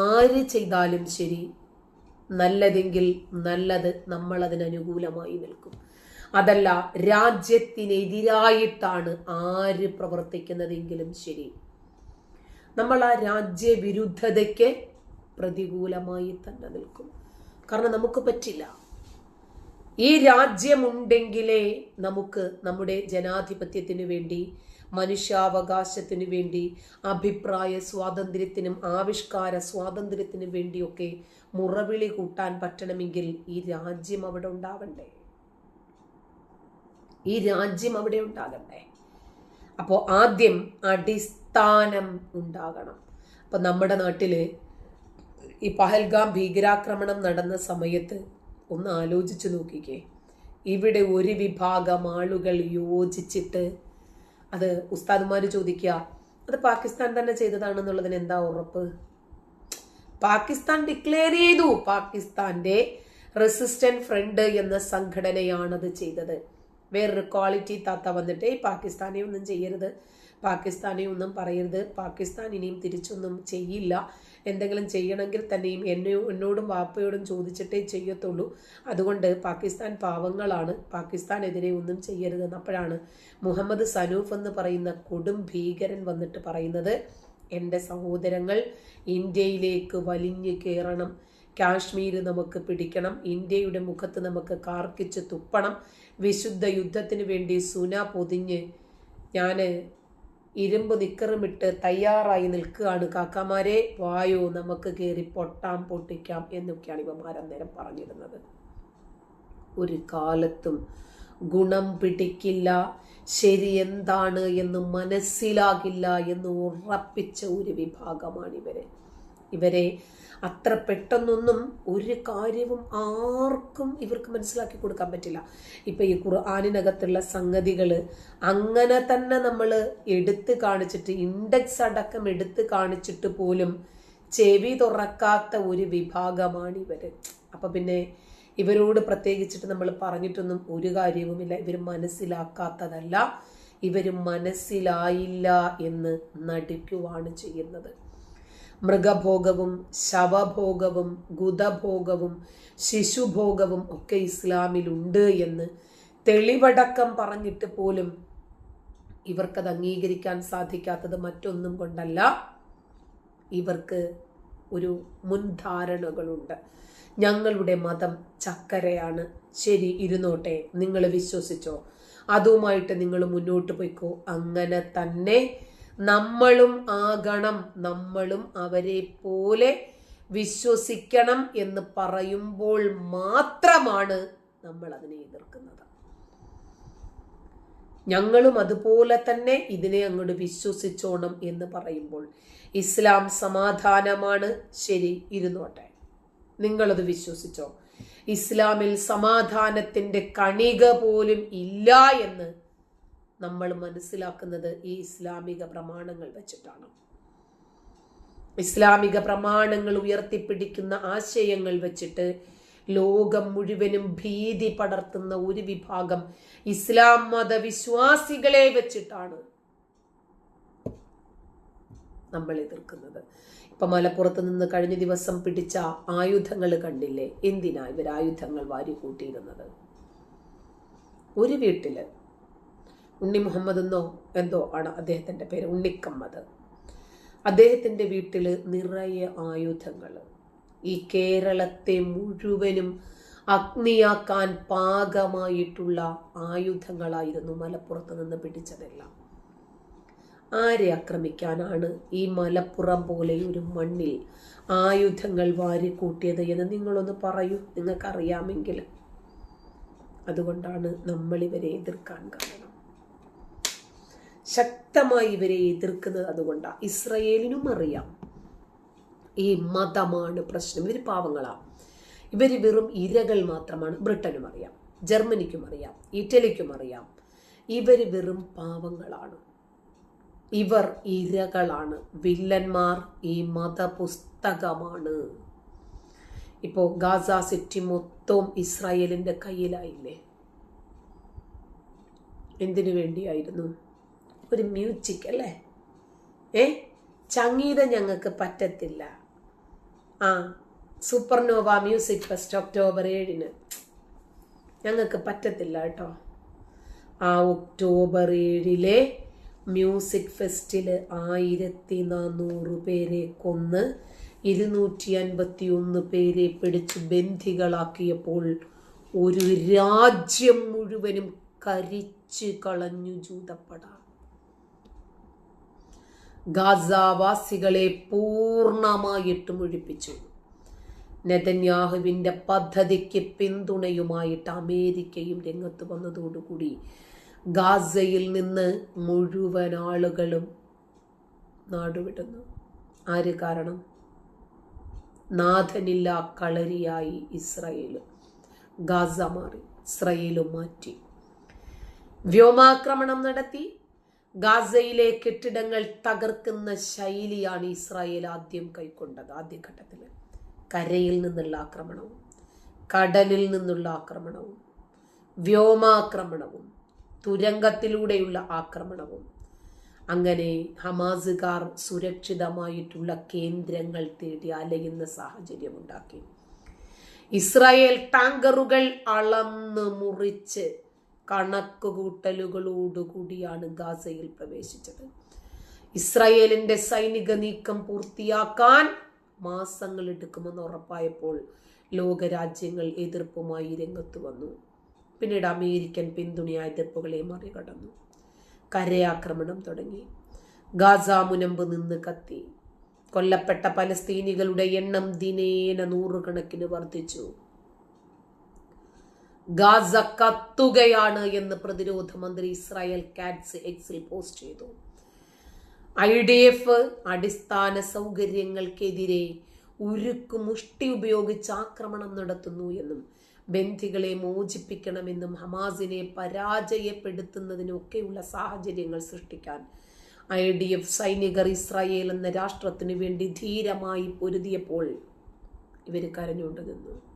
ആര് ചെയ്താലും ശരി നല്ലതെങ്കിൽ നല്ലത് നമ്മൾ അതിന് അനുകൂലമായി നിൽക്കും. അതല്ല രാജ്യത്തിനെതിരായിട്ടാണ് ആര് പ്രവർത്തിക്കുന്നതെങ്കിലും ശരി. നമ്മൾ ആ രാജ്യവിരുദ്ധതയ്ക്ക് പ്രതികൂലമായി തന്നെ നിൽക്കും. കാരണം നമുക്ക് പറ്റില്ല. ഈ രാജ്യമുണ്ടെങ്കിലേ നമുക്ക് നമ്മുടെ ജനാധിപത്യത്തിനു വേണ്ടി മനുഷ്യാവകാശത്തിനു വേണ്ടി അഭിപ്രായ സ്വാതന്ത്ര്യത്തിനും ആവിഷ്കാര സ്വാതന്ത്ര്യത്തിനും വേണ്ടിയൊക്കെ മുറവിളി കൂട്ടാൻ പറ്റണമെങ്കിൽ ഈ രാജ്യം അവിടെ ഉണ്ടാവണ്ടേ? ഈ രാജ്യം അവിടെ ഉണ്ടാകണ്ടേ? അപ്പോൾ ആദ്യം അടിസ്ഥാനം ഉണ്ടാകണം. അപ്പം നമ്മുടെ നാട്ടിൽ ഈ പഹൽഗാം ഭീകരാക്രമണം നടന്ന സമയത്ത് ഒന്ന് ആലോചിച്ച് നോക്കിക്കേ. ഇവിടെ ഒരു വിഭാഗം ആളുകൾ യോജിച്ചിട്ട് അത് ഉസ്താദുമാർ ചോദിക്കുക അത് പാകിസ്ഥാൻ തന്നെ ചെയ്തതാണെന്നുള്ളതിന് എന്താ ഉറപ്പ്? പാകിസ്ഥാൻ ഡിക്ലെയർ ചെയ്തു. പാകിസ്ഥാന്റെ റെസിസ്റ്റന്റ് ഫ്രണ്ട് എന്ന സംഘടനയാണത് ചെയ്തത്. വേറൊരു ക്വാളിറ്റി താത്ത വന്നിട്ട് ഈ പാകിസ്ഥാനെ ഒന്നും ചെയ്യരുത്. പാകിസ്ഥാനെ ഒന്നും പറയരുത്. പാകിസ്ഥാൻ ഇനിയും തിരിച്ചൊന്നും ചെയ്യില്ല. എന്തെങ്കിലും ചെയ്യണമെങ്കിൽ തന്നെയും എന്നെ എന്നോടും വാപ്പയോടും ചോദിച്ചിട്ടേ ചെയ്യത്തുള്ളൂ. അതുകൊണ്ട് പാകിസ്ഥാൻ പാവങ്ങളാണ്. പാകിസ്ഥാനെതിരെ ഒന്നും ചെയ്യരുതെന്ന് അപ്പോഴാണ് മുഹമ്മദ് സനൂഫ് എന്ന് പറയുന്ന കൊടും ഭീകരൻ വന്നിട്ട് പറയുന്നത്. എന്റെ സഹോദരങ്ങൾ ഇന്ത്യയിലേക്ക് വലിഞ്ഞു കയറണം കാശ്മീർ നമുക്ക് പിടിക്കണം. ഇന്ത്യയുടെ മുഖത്ത് നമുക്ക് കാർക്കിച്ച് തുപ്പണം. വിശുദ്ധ യുദ്ധത്തിന് വേണ്ടി സുന പൊതിഞ്ഞ് ഞാൻ ഇരുമ്പ് നിക്കറുമിട്ട് തയ്യാറായി നിൽക്കുകയാണ്. കാക്കമാരെ വായോ നമുക്ക് കയറി പൊട്ടാം പൊട്ടിക്കാം എന്നൊക്കെയാണ് ഇവന്മാർ അന്നേരം പറഞ്ഞിരുന്നത്. ഒരു കാലത്തും ഗുണം പിടിക്കില്ല. ശരി എന്താണ് എന്ന് മനസ്സിലാകില്ല എന്ന് ഉറപ്പിച്ച ഒരു വിഭാഗമാണ് ഇവരെ. ഇവരെ അത്ര പെട്ടെന്നൊന്നും ഒരു കാര്യവും ആർക്കും ഇവർക്ക് മനസ്സിലാക്കി കൊടുക്കാൻ പറ്റില്ല. ഇപ്പം ഈ ഖുർആാനിനകത്തുള്ള സംഗതികൾ അങ്ങനെ തന്നെ നമ്മൾ എടുത്ത് കാണിച്ചിട്ട് ഇൻഡെക്സ് അടക്കം എടുത്ത് കാണിച്ചിട്ട് പോലും ചെവി തുറക്കാത്ത ഒരു വിഭാഗമാണ് ഇവർ അപ്പം പിന്നെ ഇവരോട് പ്രത്യേകിച്ചിട്ട് നമ്മൾ പറഞ്ഞിട്ടൊന്നും ഒരു കാര്യവുമില്ല. ഇവർ മനസ്സിലാക്കാത്തതല്ല. ഇവർ മനസ്സിലായില്ല എന്ന് നടിക്കുവാണ് ചെയ്യുന്നത്. മൃഗഭോഗവും ശവഭോഗവും ഗുതഭോഗവും ശിശുഭോഗവും ഒക്കെ ഇസ്ലാമിലുണ്ട് എന്ന് തെളിവടക്കം പറഞ്ഞിട്ട് പോലും ഇവർക്കത് അംഗീകരിക്കാൻ സാധിക്കാത്തത് മറ്റൊന്നും കൊണ്ടല്ല. ഇവർക്ക് ഒരു മുൻധാരണകളുണ്ട്. ഞങ്ങളുടെ മതം ചക്കരയാണ്. ശരി ഇരുന്നോട്ടെ നിങ്ങൾ വിശ്വസിച്ചോ. അതുമായിട്ട് നിങ്ങൾ മുന്നോട്ട് പോയിക്കോ. അങ്ങനെ തന്നെ നമ്മളും ആകണം നമ്മളും അവരെ പോലെ വിശ്വസിക്കണം എന്ന് പറയുമ്പോൾ മാത്രമാണ് നമ്മൾ അതിനെ എതിർക്കുന്നത്. ഞങ്ങളും അതുപോലെ തന്നെ ഇതിനെ അങ്ങോട്ട് വിശ്വസിച്ചോണം എന്ന് പറയുമ്പോൾ ഇസ്ലാം സമാധാനമാണ്. ശരി ഇരുന്നോട്ടെ. നിങ്ങളത് വിശ്വസിച്ചോ? ഇസ്ലാമിൽ സമാധാനത്തിന്റെ കണിക പോലും ഇല്ല എന്ന് നമ്മൾ മനസ്സിലാക്കുന്നത് ഈ ഇസ്ലാമിക പ്രമാണങ്ങൾ വെച്ചിട്ടാണ്. ഇസ്ലാമിക പ്രമാണങ്ങൾ ഉയർത്തിപ്പിടിക്കുന്ന ആശയങ്ങൾ വെച്ചിട്ട് ലോകം മുഴുവനും ഭീതി പടർത്തുന്ന ഒരു വിഭാഗം ഇസ്ലാം മതവിശ്വാസികളെ വെച്ചിട്ടാണ് നമ്മൾ എതിർക്കുന്നത്. ഇപ്പൊ മലപ്പുറത്ത് നിന്ന് കഴിഞ്ഞ ദിവസം പിടിച്ച ആയുധങ്ങൾ കണ്ടില്ലേ? എന്തിനാ ഇവർ ആയുധങ്ങൾ വാരി കൂട്ടിയിരുന്നത് ഒരു വീട്ടിൽ ഉണ്ണി മുഹമ്മദ് എന്നോ എന്തോ ആണ് അദ്ദേഹത്തിന്റെ പേര് ഉണ്ണിക്കമ്മദ്. അദ്ദേഹത്തിന്റെ വീട്ടിൽ നിറയെ ആയുധങ്ങൾ. ഈ കേരളത്തെ മുഴുവനും അഗ്നിയാക്കാൻ പാകമായിട്ടുള്ള ആയുധങ്ങളായിരുന്നു മലപ്പുറത്ത് നിന്ന് പിടിച്ചതെല്ലാം. ആരെ ആക്രമിക്കാനാണ് ഈ മലപ്പുറം പോലെ ഒരു മണ്ണിൽ ആയുധങ്ങൾ വാരിക്കൂട്ടിയത് എന്ന് നിങ്ങളൊന്ന് പറയൂ നിങ്ങൾക്കറിയാമെങ്കിൽ. അതുകൊണ്ടാണ് നമ്മളിവരെ എതിർക്കാൻ കാരണം. ശക്തമായി ഇവരെ എതിർക്കുന്നത് അതുകൊണ്ടാണ് ഇസ്രയേലിനും അറിയാം. ഈ മതമാണ് പ്രശ്നം. ഇവർ പാവങ്ങളാണ് ഇവർ വെറും ഇരകൾ മാത്രമാണ്. ബ്രിട്ടനും അറിയാം. ജർമ്മനിക്കും അറിയാം. ഇറ്റലിക്കും അറിയാം. ഇവർ വെറും പാവങ്ങളാണ്. ഇവർ ഇരകളാണ്. വില്ലന്മാർ ഈ മതപുസ്തകമാണ്. ഇപ്പോൾ ഗാസ സിറ്റി മൊത്തവും ഇസ്രായേലിന്റെ കയ്യിലായില്ലേ? എന്തിനു വേണ്ടിയായിരുന്നു? ഒരു മ്യൂസിക് അല്ലേ? ഏ? സംഗീതം ഞങ്ങൾക്ക് പറ്റത്തില്ല. ആ സൂപ്പർനോവ മ്യൂസിക് ഫെസ്റ്റ് ഒക്ടോബർ ഏഴിന്. ഞങ്ങൾക്ക് പറ്റത്തില്ല കേട്ടോ. ആ ഒക്ടോബർ ഏഴിലെ മ്യൂസിക് ഫെസ്റ്റിൽ ആയിരത്തി നാനൂറ് പേരെ കൊന്ന് ഇരുന്നൂറ്റി അൻപത്തി ഒന്ന് പേരെ പിടിച്ച് ബന്ധികളാക്കിയപ്പോൾ ഒരു രാജ്യം മുഴുവനും കരിച്ചു കളഞ്ഞു ജൂതപ്പട ഗാസാവാസികളെ പൂർണമായിട്ടും ഒഴിപ്പിച്ചു. നെതന്യാഹുവിന്റെ പദ്ധതിക്ക് പിന്തുണയുമായിട്ട് അമേരിക്കയും രംഗത്ത് വന്നതോടുകൂടി ഗാസയിൽ നിന്ന് മുഴുവൻ ആളുകളും നാടുവിടുന്നു. ആര് കാരണം? നാഥനില്ല കളരിയായി ഇസ്രയേൽ ഗാസ മാറി ഇസ്രയേലും മാറ്റി. വ്യോമാക്രമണം നടത്തി. ഗാസയിലെ കെട്ടിടങ്ങൾ തകർക്കുന്ന ശൈലിയാണ് ഇസ്രായേൽ ആദ്യം കൈക്കൊണ്ടത് ആദ്യഘട്ടത്തിൽ കരയിൽ നിന്നുള്ള ആക്രമണവും കടലിൽ നിന്നുള്ള ആക്രമണവും വ്യോമാക്രമണവും തുരങ്കത്തിലൂടെയുള്ള ആക്രമണവും. അങ്ങനെ ഹമാസുകാർ സുരക്ഷിതമായിട്ടുള്ള കേന്ദ്രങ്ങൾ തേടി അലയുന്ന സാഹചര്യം ഉണ്ടാക്കി. ഇസ്രായേൽ ടാങ്കറുകൾ അളന്ന് മുറിച്ച് കണക്കുകൂട്ടലുകളോടുകൂടിയാണ് ഗാസയിൽ പ്രവേശിച്ചത്. ഇസ്രായേലിന്റെ സൈനിക നീക്കം പൂർത്തിയാക്കാൻ മാസങ്ങൾ എടുക്കുമെന്ന് ഉറപ്പായപ്പോൾ ലോകരാജ്യങ്ങൾ എതിർപ്പുമായി രംഗത്ത് വന്നു. പിന്നീട് അമേരിക്കൻ പിന്തുണയ എതിർപ്പുകളെ മറികടന്നു. കരയാക്രമണം തുടങ്ങി. ഗാസ മുനമ്പ് നിന്ന് കത്തി. കൊല്ലപ്പെട്ട പലസ്തീനികളുടെ എണ്ണം ദിനേന നൂറുകണക്കിന് വർദ്ധിച്ചു. ഗാസ കത്തുകയാണ് എന്ന് പ്രതിരോധ മന്ത്രി ഇസ്രായേൽ കാറ്റ്സ് എക്സിൽ പോസ്റ്റ് ചെയ്തു. ഐ ഡി എഫ് അടിസ്ഥാന സൗകര്യങ്ങൾക്കെതിരെ ഉരുക്ക് മുഷ്ടി ഉപയോഗിച്ച് ആക്രമണം നടത്തുന്നു എന്നും ബന്ധികളെ മോചിപ്പിക്കണമെന്നും ഹമാസിനെ പരാജയപ്പെടുത്തുന്നതിനൊക്കെയുള്ള സാഹചര്യങ്ങൾ സൃഷ്ടിക്കാൻ ഐ ഡി എഫ് സൈനികർ ഇസ്രായേൽ എന്ന രാഷ്ട്രത്തിനു വേണ്ടി ധീരമായി പൊരുതിയപ്പോൾ ഇവർ കരഞ്ഞുകൊണ്ട് നിന്നു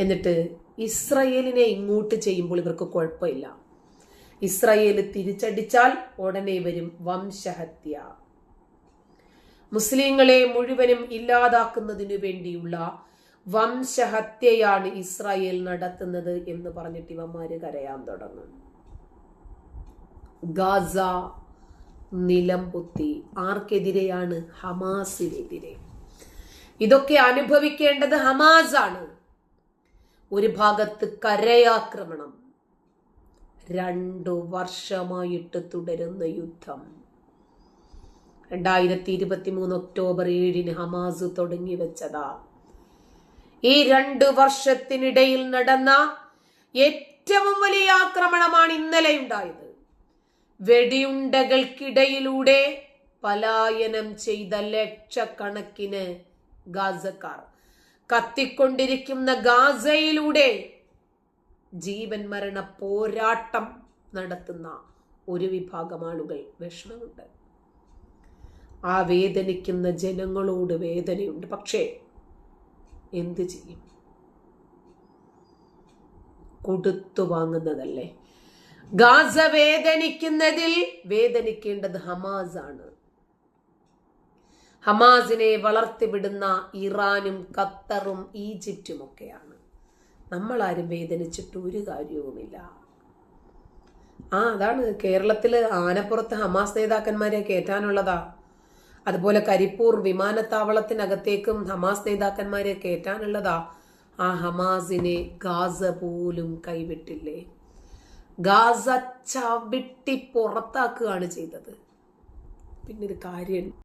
എന്നിട്ട് ഇസ്രയേലിനെ ഇങ്ങോട്ട് ചെയ്യുമ്പോൾ ഇവർക്ക് കുഴപ്പമില്ല. ഇസ്രയേൽ തിരിച്ചടിച്ചാൽ ഉടനെ വരും വംശഹത്യ. മുസ്ലിങ്ങളെ മുഴുവനും ഇല്ലാതാക്കുന്നതിനു വേണ്ടിയുള്ള വംശഹത്യയാണ് ഇസ്രായേൽ നടത്തുന്നത് എന്ന് പറഞ്ഞിട്ട് ഇവന്മാര് കരയാൻ തുടങ്ങും. ഗാസ നിലം പൊത്തി. ആർക്കെതിരെയാണ് ഹമാസിനെതിരെ? ഇതൊക്കെ അനുഭവിക്കേണ്ടത് ഹമാസാണ്. ഒരു ഭാഗത്ത് കരയാക്രമണം. രണ്ടു വർഷമായിട്ട് തുടരുന്ന യുദ്ധം. രണ്ടായിരത്തി ഇരുപത്തി മൂന്ന് ഒക്ടോബർ ഏഴിന് ഹമാസ് തുടങ്ങി വെച്ചതാ. ഈ രണ്ടു വർഷത്തിനിടയിൽ നടന്ന ഏറ്റവും വലിയ ആക്രമണമാണ് ഇന്നലെ ഉണ്ടായത്. വെടിയുണ്ടകൾക്കിടയിലൂടെ പലായനം ചെയ്ത ലക്ഷക്കണക്കിന് ഗാസക്കാർ. കത്തിക്കൊണ്ടിരിക്കുന്ന ഗാസയിലൂടെ ജീവൻ മരണ പോരാട്ടം നടത്തുന്ന ഒരു വിഭാഗം ആളുകൾ വിഷമമുണ്ട്. ആ വേദനിക്കുന്ന ജനങ്ങളോട് വേദനയുണ്ട്. പക്ഷേ എന്ത് ചെയ്യും? കൊടുത്തു വാങ്ങുന്നതല്ലേ? ഗാസ വേദനിക്കുന്നതിൽ വേദനിക്കേണ്ടത് ഹമാസ് ആണ് ഹമാസിനെ വളർത്തിവിടുന്ന ഇറാനും ഖത്തറും ഈജിപ്റ്റും ഒക്കെയാണ് നമ്മളാരും വേദനിച്ചിട്ട് ഒരു കാര്യവുമില്ല. ആ അതാണ് കേരളത്തിൽ ആനപ്പുറത്ത് ഹമാസ് നേതാക്കന്മാരെ കയറ്റാനുള്ളതാ അതുപോലെ കരിപ്പൂർ വിമാനത്താവളത്തിനകത്തേക്കും ഹമാസ് നേതാക്കന്മാരെ കയറ്റാനുള്ളതാ ആ ഹമാസിനെ ഗാസ പോലും കൈവിട്ടില്ലേ? ഗാസ ചവിട്ടി പുറത്താക്കുകയാണ് ചെയ്തത്. പിന്നൊരു കാര്യം